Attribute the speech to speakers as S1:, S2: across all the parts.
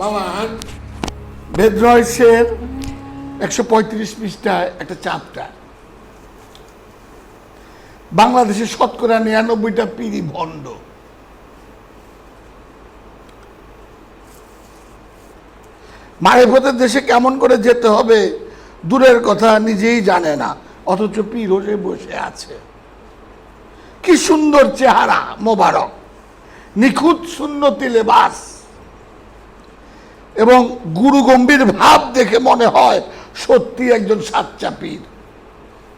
S1: বাবা বেদ রহস্যের একশো পঁয়ত্রিশ পৃষ্ঠায় একটা চাপটা। বাংলাদেশের শতকরা নিরানব্বইটা পিড়ি ভণ্ড। মায়ের দেশে কেমন করে যেতে হবে, দূরের কথা নিজেই জানে না, অথচ পীর হয়ে বসে আছে। কি সুন্দর চেহারা, মোবারক। নিখুঁত সুন্নতি লেবাস। এবং গুরু গম্ভীর ভাব দেখে মনে হয় সত্যি একজন সাচ্চা পীর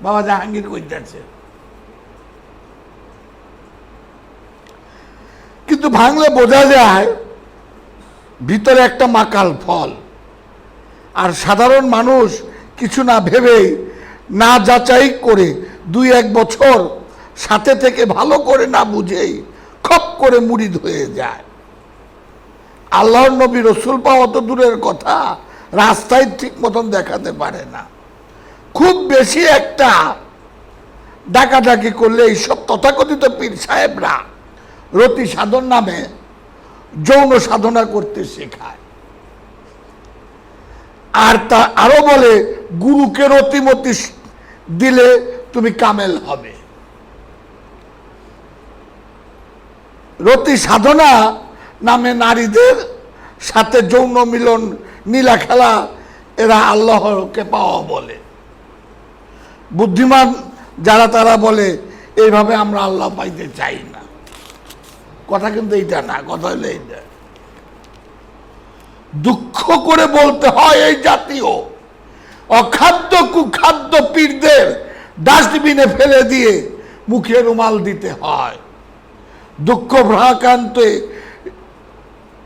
S1: বাবা জাহাঙ্গীর কইতেছে কিন্তু ভাঙলে বোঝা যায়, ভিতরে একটা মাকাল ফল। আর সাধারণ মানুষ কিছু না ভেবেই, না যাচাই করে দুই এক বছর সাথে থেকে ভালো করে না বুঝেই খপ করে মুড়িদ হয়ে যায়। আল্লাহর নবী, রসুল পাওয়া তো দূরের কথা, রাস্তায় ঠিক মতন দেখাতে পারে না। খুব বেশি একটা ডাকাডাকি করলে এইসব তথাকথিত পীর সাহেবরা রতি সাধন নামে যৌন সাধনা করতে শেখায়। আর তা আরও বলে, গুরুকে রতিমতি দিলে তুমি কামেল হবে। রতি সাধনা নামে নারীদের সাথে যৌন মিলন, নীলা খেলা, এরা আল্লাহকে পাওয়া বলে। বুদ্ধিমান যারা তারা বলে, এইভাবে আমরা আল্লাহ পাইতে চাই না। কথা কিন্তু এইটা না, কথা হলো এইটা। দুঃখ করে বলতে হয় এই জাতীয়। অখাদ্য, কুখাদ্য পীরদের ডাস্টবিনে ফেলে দিয়ে মুখে রুমাল দিতে হয়। দুঃখ ভ্রাকান্তে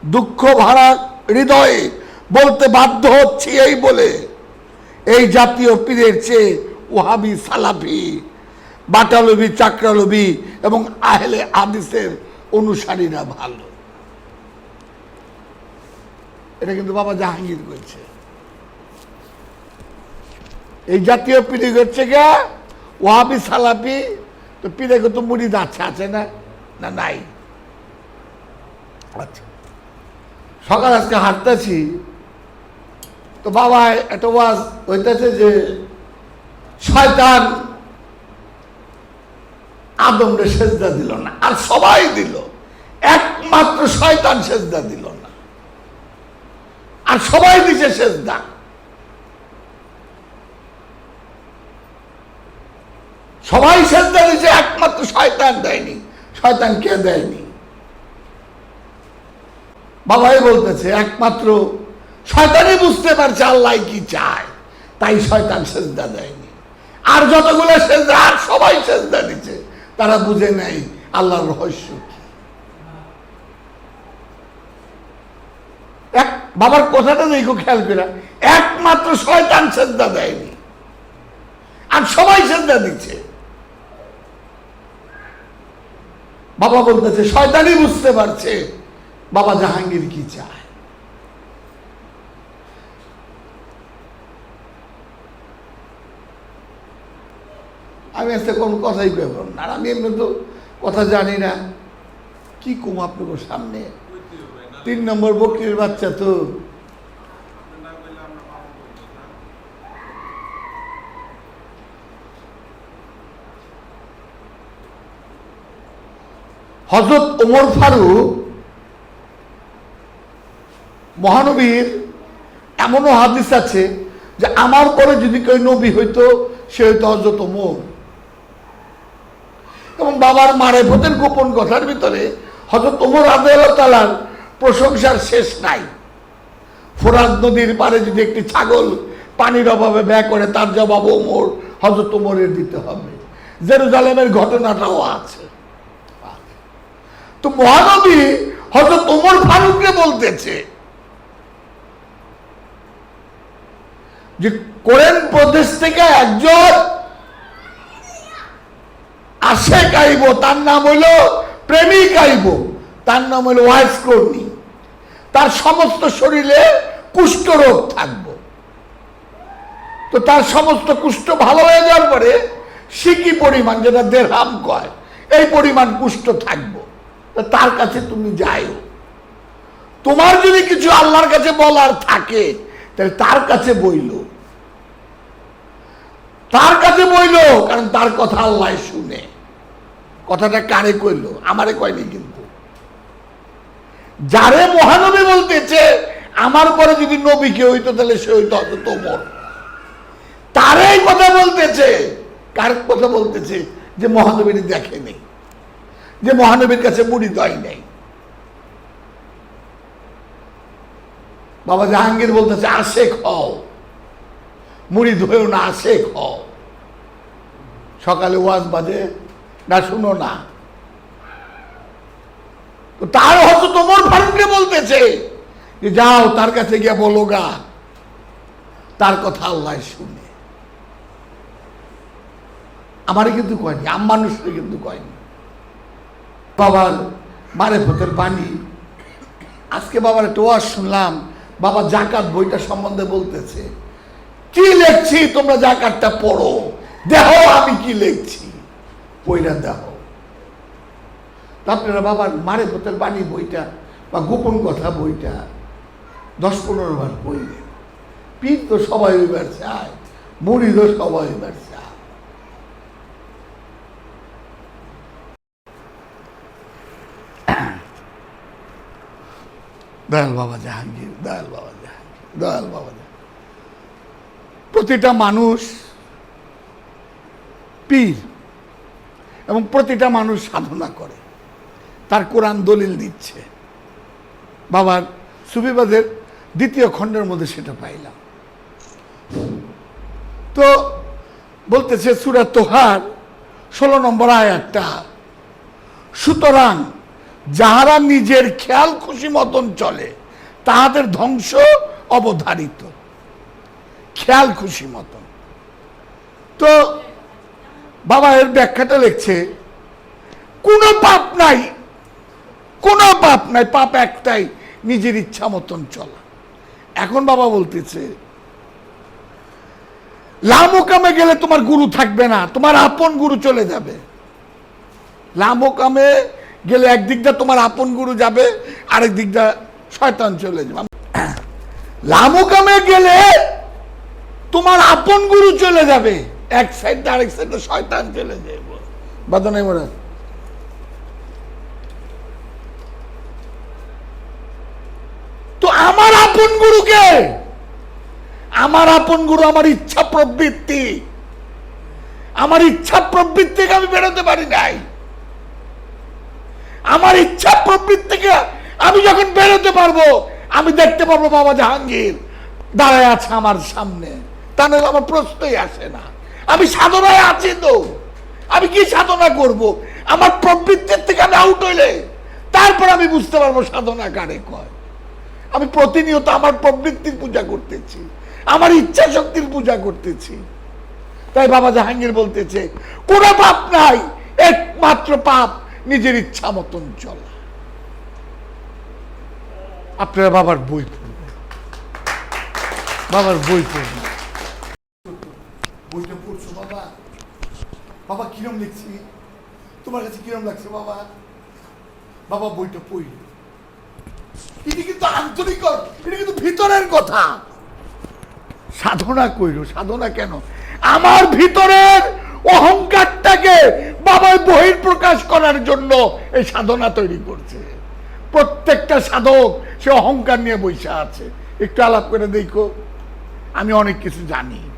S1: দুঃখ ভাড়া হৃদয়ে বলতে বাধ্য হচ্ছি এই বলে এই জাতীয় পীরের চেয়ে ওহাবি সালাফি, বাটালবি, চাকরালবি এবং আহলে আদিসের অনুসারীরা ভালো। এটা কিন্তু বাবা জাহাঙ্গীর করছে এই জাতীয় পিড়ি হচ্ছে গা ওহাবি সালাপি তো পিড়ে তো মুড়ি আছে আছে না? না, নাই। আচ্ছা। সকাল আজকে হাঁটতেছি। তো বাবা একটা ওয়াজ হইতেছে যে, শয়তান আদমরে সেজদা দিল না, আর সবাই দিল। একমাত্র শয়তান সেজদা দিল না। আর সবাই দিছে সেজদা। সবাই সেজদা দিছে, একমাত্র শয়তান দেয়নি। শয়তান কে দেয়নি? বাবাই বলতেছে, একমাত্র শয়তানই বুঝতে পারছে আল্লাহ কি চায়। তাই শয়তান সেজদা দেয়নি। আর যতগুলো সেজদা, আর সবাই সেজদা দিচ্ছে, তারা বুঝে নেই আল্লাহর রহস্য কি। এক, বাবার কথাটা দেখো খেয়াল করে, একমাত্র শয়তান সেজদা দেয়নি, আর সবাই সেজদা দিচ্ছে। বাবা বলতেছে, শয়তানই বুঝতে পারছে বাবা জাহাঙ্গীর কি চায়? আমি আজকে কোনো কথাই কইব না। আমি এমনি তো কথা জানি না। কি কম আপনার সামনে? তিন নম্বর বকরির বাচ্চা তো। হজরত ওমর ফারুক মহানবীর এমনও হাদিস আছে যে আমার পরে যদি কেউ নবী হইতো, সে হইতো হজরত ওমর। এবং বাবার মারে ভোটের গোপন কথার ভিতরে হজরত ওমর আদালতালার প্রশংসার শেষ নাই। ফোরাদ নদীর পারে যদি একটি ছাগল পানির অভাবে ব্যয় করে, তার জবাব ওমর হজরত ওমরের দিতে হবে। জেরুজালেমের ঘটনাটাও আছে। তো মহানবী হজরত ওমর ফারুককে বলতেছে যে কোরেন প্রদেশ থেকে একজন আশেক আইব তার নাম হইল প্রেমিক আইব তার নাম হইল ওয়াইস কর্মী তার সমস্ত শরীরে কুষ্ঠ রোগ থাকব। তো তার সমস্ত কুষ্ঠ ভালো হয়ে যাওয়ার পরে সিকি পরিমাণ, যেটা দেড়হাম কয়, এই পরিমাণ কুষ্ঠ থাকব। তার কাছে তুমি যাইও। তোমার যদি কিছু আল্লাহর কাছে বলার থাকে তাহলে তার কাছে বইল। তার কাছে বইল, কারণ তার কথা আল্লাহ শুনে। কথাটা কারে কইল? আমারে কয়নি কিন্তু। যারে মহানবী বলতেছে, আমার পরে যদি নবী কে হইতো, তাহলে সে হইতো হয়তো তোমর। তারাই কথা বলতেছে। কার কথা বলতেছে? যে মহানবীর দেখেনি যে মহানবীর কাছে মুড়ি দয় নেই। বাবা জাহাঙ্গীর বলতেছে আশেক হও। মুড়ি ধুয়েও না আশেক হও। সকালে ওয়াজ বাজে, না, শুনো না। তো তার হয়তো তোমার ফারুককে বলতেছে যে, যাও, তার কাছে গিয়ে বলো গা, তার কথা আল্লাহ শুনে। আমারে কিন্তু কয়নি, আম মানুষকে কিন্তু কয়নি। বাবার মারে ফতের বাণী। আজকে বাবার একটা ওয়াজ শুনলাম বাবা জাকাত বইটা সম্বন্ধে বলতেছে, কি লেখছি? তোমরা জাকাতটা পড়ো। দেখো আমি কি লিখছি। বইটা দেখো। তা আপনারা বাবার মারে ফতের বাণী বইটা বা গোপন কথা বইটা দশ পনেরো বার পড়লেন। পীর তো সবাই এবার চায় মুড়িদও সবাই এবার চায়। দয়াল বাবা জাহাঙ্গীর, দয়াল বাবা জাহাঙ্গীর, দয়াল বাবা প্রতিটা মানুষ পীর এবং প্রতিটা মানুষ সাধনা করে। তার কোরআন দলিল দিচ্ছে। বাবার সুফিবাদের দ্বিতীয় খণ্ডের মধ্যে সেটা পাইলাম। তো বলতেছে সুরা তোহার, ষোলো নম্বর আয়াতটা, সুতরাং যাহারা নিজের খেয়াল খুশি মতন চলে, তাহাদের ধ্বংস অবধারিত। খেয়াল খুশি মতন। তো বাবা এর ব্যাখ্যাটা লিখছে, কোনো পাপ নাই, কোনো পাপ নাই, পাপ একটাই, নিজের ইচ্ছা মতন চলা। এখন বাবা বলতেছে, লামোকামে গেলে তোমার গুরু থাকবে না, তোমার আপন গুরু চলে যাবে। লামোকামে গেলে একদিকটা তোমার আপন গুরু যাবে, আরেক দিকটা শয়তান চলে যাবে। লামোকামে গেলে তোমার আপন গুরু চলে যাবে, এক সাইড আরেক সাইডে শয়তান চলে যাবে। বাদনে মনে তো আমার আপন গুরুকে, আমার আপন গুরু আমার ইচ্ছা প্রবৃত্তি। আমার ইচ্ছা প্রবৃত্তিকে আমি বেরোতে পারি নাই। আমার ইচ্ছা প্রবৃত্তিকে আমি যখন বেরোতে পারব, আমি দেখতে পারব বাবা জাহাঙ্গীর দাঁড়ায় আছে আমার সামনে। তা নাহলে আমার প্রশ্নই আসে না। আমি সাধনায় আছি তো। আমি কি সাধনা করব? আমার প্রবৃত্তির থেকে আমি আউট হইলে তারপর আমি বুঝতে পারব সাধনা কারে কয়। আমি প্রতিনিয়ত আমার প্রবৃত্তির পূজা করতেছি, আমার ইচ্ছা শক্তির পূজা করতেছি। তাই বাবা জাহাঙ্গীর বলতেছে, কোনো পাপ নাই, একমাত্র পাপ নিজের ইচ্ছা মতন চলা। আপনারা বাবার বই বাবার বই বইটা পড়ছো বাবা? বাবা কিরম লিখছি? তোমার কাছে কিরম লাগছে বাবা? বাবা, বইটা পড়ি। এটি কিন্তু আন্তরিক এটা কিন্তু ভিতরের কথা। সাধনা কইল সাধনা কেন? আমার ভিতরের অহংকারটাকে বাবার বহির প্রকাশ করার জন্য এই সাধনা তৈরি করছে। প্রত্যেকটা সাধক, সে অহংকার নিয়ে বসে আছে। একটু আলাপ করে দেখো। আমি অনেক কিছু জানি।